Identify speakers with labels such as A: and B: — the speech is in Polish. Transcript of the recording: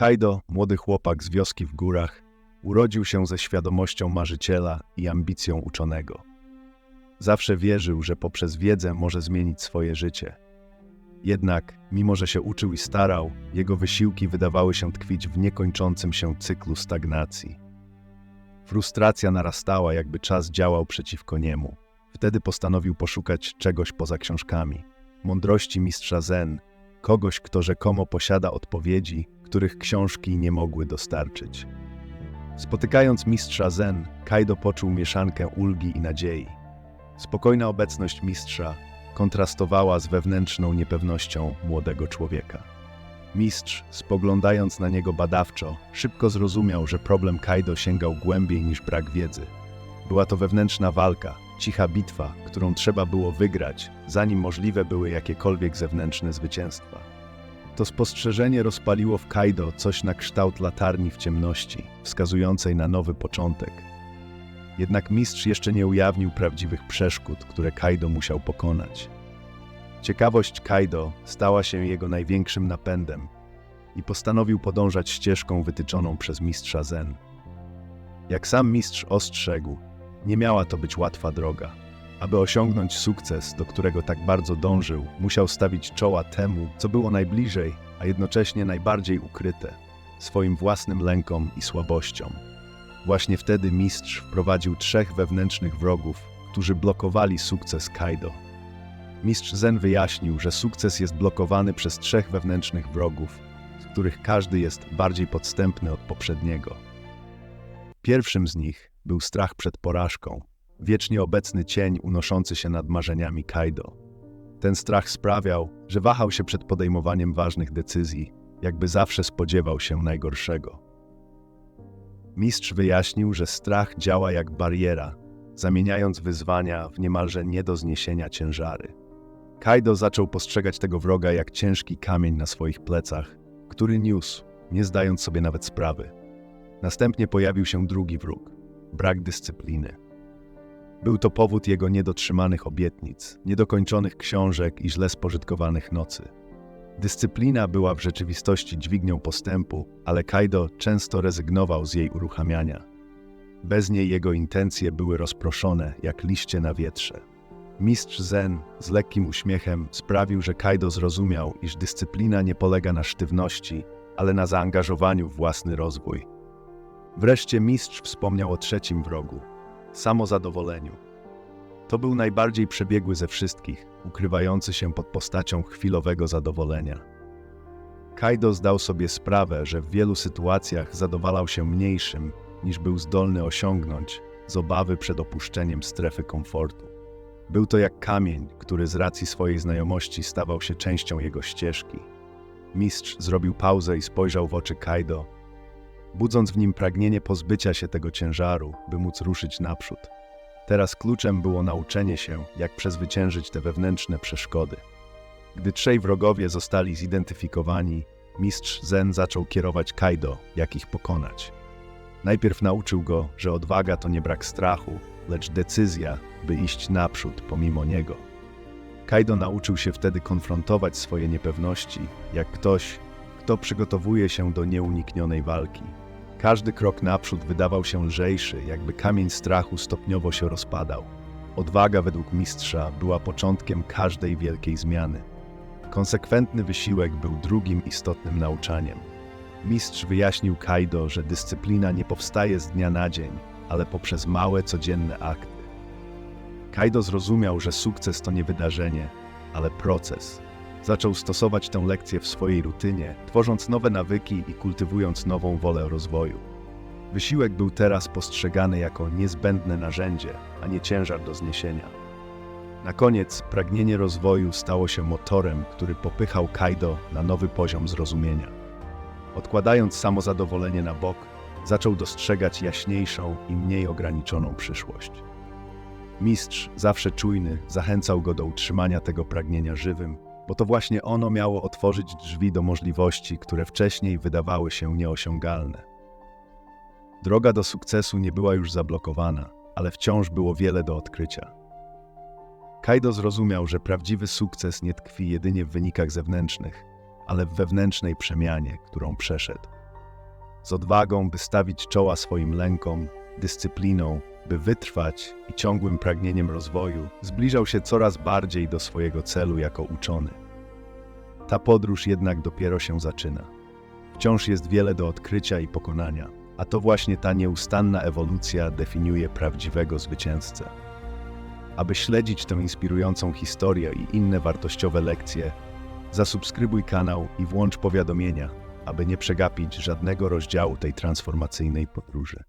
A: Kaido, młody chłopak z wioski w górach, urodził się ze świadomością marzyciela i ambicją uczonego. Zawsze wierzył, że poprzez wiedzę może zmienić swoje życie. Jednak, mimo że się uczył i starał, jego wysiłki wydawały się tkwić w niekończącym się cyklu stagnacji. Frustracja narastała, jakby czas działał przeciwko niemu. Wtedy postanowił poszukać czegoś poza książkami. Mądrości mistrza Zen, kogoś, kto rzekomo posiada odpowiedzi, których książki nie mogły dostarczyć. Spotykając mistrza Zen, Kaido poczuł mieszankę ulgi i nadziei. Spokojna obecność mistrza kontrastowała z wewnętrzną niepewnością młodego człowieka. Mistrz, spoglądając na niego badawczo, szybko zrozumiał, że problem Kaido sięgał głębiej niż brak wiedzy. Była to wewnętrzna walka, cicha bitwa, którą trzeba było wygrać, zanim możliwe były jakiekolwiek zewnętrzne zwycięstwa. To spostrzeżenie rozpaliło w Kaido coś na kształt latarni w ciemności, wskazującej na nowy początek. Jednak mistrz jeszcze nie ujawnił prawdziwych przeszkód, które Kaido musiał pokonać. Ciekawość Kaido stała się jego największym napędem i postanowił podążać ścieżką wytyczoną przez mistrza Zen. Jak sam mistrz ostrzegł, nie miała to być łatwa droga. Aby osiągnąć sukces, do którego tak bardzo dążył, musiał stawić czoła temu, co było najbliżej, a jednocześnie najbardziej ukryte swoim własnym lękom i słabościom. Właśnie wtedy mistrz wprowadził trzech wewnętrznych wrogów, którzy blokowali sukces Kaido. Mistrz Zen wyjaśnił, że sukces jest blokowany przez trzech wewnętrznych wrogów, z których każdy jest bardziej podstępny od poprzedniego. Pierwszym z nich był strach przed porażką, wiecznie obecny cień unoszący się nad marzeniami Kaido. Ten strach sprawiał, że wahał się przed podejmowaniem ważnych decyzji, jakby zawsze spodziewał się najgorszego. Mistrz wyjaśnił, że strach działa jak bariera, zamieniając wyzwania w niemalże nie do zniesienia ciężary. Kaido zaczął postrzegać tego wroga jak ciężki kamień na swoich plecach, który niósł, nie zdając sobie nawet sprawy. Następnie pojawił się drugi wróg brak dyscypliny. Był to powód jego niedotrzymanych obietnic, niedokończonych książek i źle spożytkowanych nocy. Dyscyplina była w rzeczywistości dźwignią postępu, ale Kaido często rezygnował z jej uruchamiania. Bez niej jego intencje były rozproszone, jak liście na wietrze. Mistrz Zen z lekkim uśmiechem sprawił, że Kaido zrozumiał, iż dyscyplina nie polega na sztywności, ale na zaangażowaniu w własny rozwój. Wreszcie mistrz wspomniał o trzecim wrogu samozadowoleniu. To był najbardziej przebiegły ze wszystkich, ukrywający się pod postacią chwilowego zadowolenia. Kaido zdał sobie sprawę, że w wielu sytuacjach zadowalał się mniejszym, niż był zdolny osiągnąć, z obawy przed opuszczeniem strefy komfortu. Był to jak kamień, który z racji swojej znajomości stawał się częścią jego ścieżki. Mistrz zrobił pauzę i spojrzał w oczy Kaido, budząc w nim pragnienie pozbycia się tego ciężaru, by móc ruszyć naprzód. Teraz kluczem było nauczenie się, jak przezwyciężyć te wewnętrzne przeszkody. Gdy trzej wrogowie zostali zidentyfikowani, mistrz Zen zaczął kierować Kaido, jak ich pokonać. Najpierw nauczył go, że odwaga to nie brak strachu, lecz decyzja, by iść naprzód pomimo niego. Kaido nauczył się wtedy konfrontować swoje niepewności, jak ktoś, kto przygotowuje się do nieuniknionej walki. Każdy krok naprzód wydawał się lżejszy, jakby kamień strachu stopniowo się rozpadał. Odwaga według mistrza była początkiem każdej wielkiej zmiany. Konsekwentny wysiłek był drugim istotnym nauczaniem. Mistrz wyjaśnił Kaido, że dyscyplina nie powstaje z dnia na dzień, ale poprzez małe, codzienne akty. Kaido zrozumiał, że sukces to nie wydarzenie, ale proces, Zaczął stosować tę lekcję w swojej rutynie, tworząc nowe nawyki i kultywując nową wolę rozwoju. Wysiłek był teraz postrzegany jako niezbędne narzędzie, a nie ciężar do zniesienia. Na koniec pragnienie rozwoju stało się motorem, który popychał Kaido na nowy poziom zrozumienia. Odkładając samozadowolenie na bok, zaczął dostrzegać jaśniejszą i mniej ograniczoną przyszłość. Mistrz, zawsze czujny, zachęcał go do utrzymania tego pragnienia żywym bo to właśnie ono miało otworzyć drzwi do możliwości, które wcześniej wydawały się nieosiągalne. Droga do sukcesu nie była już zablokowana, ale wciąż było wiele do odkrycia. Kaido zrozumiał, że prawdziwy sukces nie tkwi jedynie w wynikach zewnętrznych, ale w wewnętrznej przemianie, którą przeszedł. z odwagą, by stawić czoła swoim lękom, dyscypliną, by wytrwać i ciągłym pragnieniem rozwoju, zbliżał się coraz bardziej do swojego celu jako uczony. Ta podróż jednak dopiero się zaczyna. Wciąż jest wiele do odkrycia i pokonania, a to właśnie ta nieustanna ewolucja definiuje prawdziwego zwycięzcę. Aby śledzić tę inspirującą historię i inne wartościowe lekcje, zasubskrybuj kanał i włącz powiadomienia, aby nie przegapić żadnego rozdziału tej transformacyjnej podróży.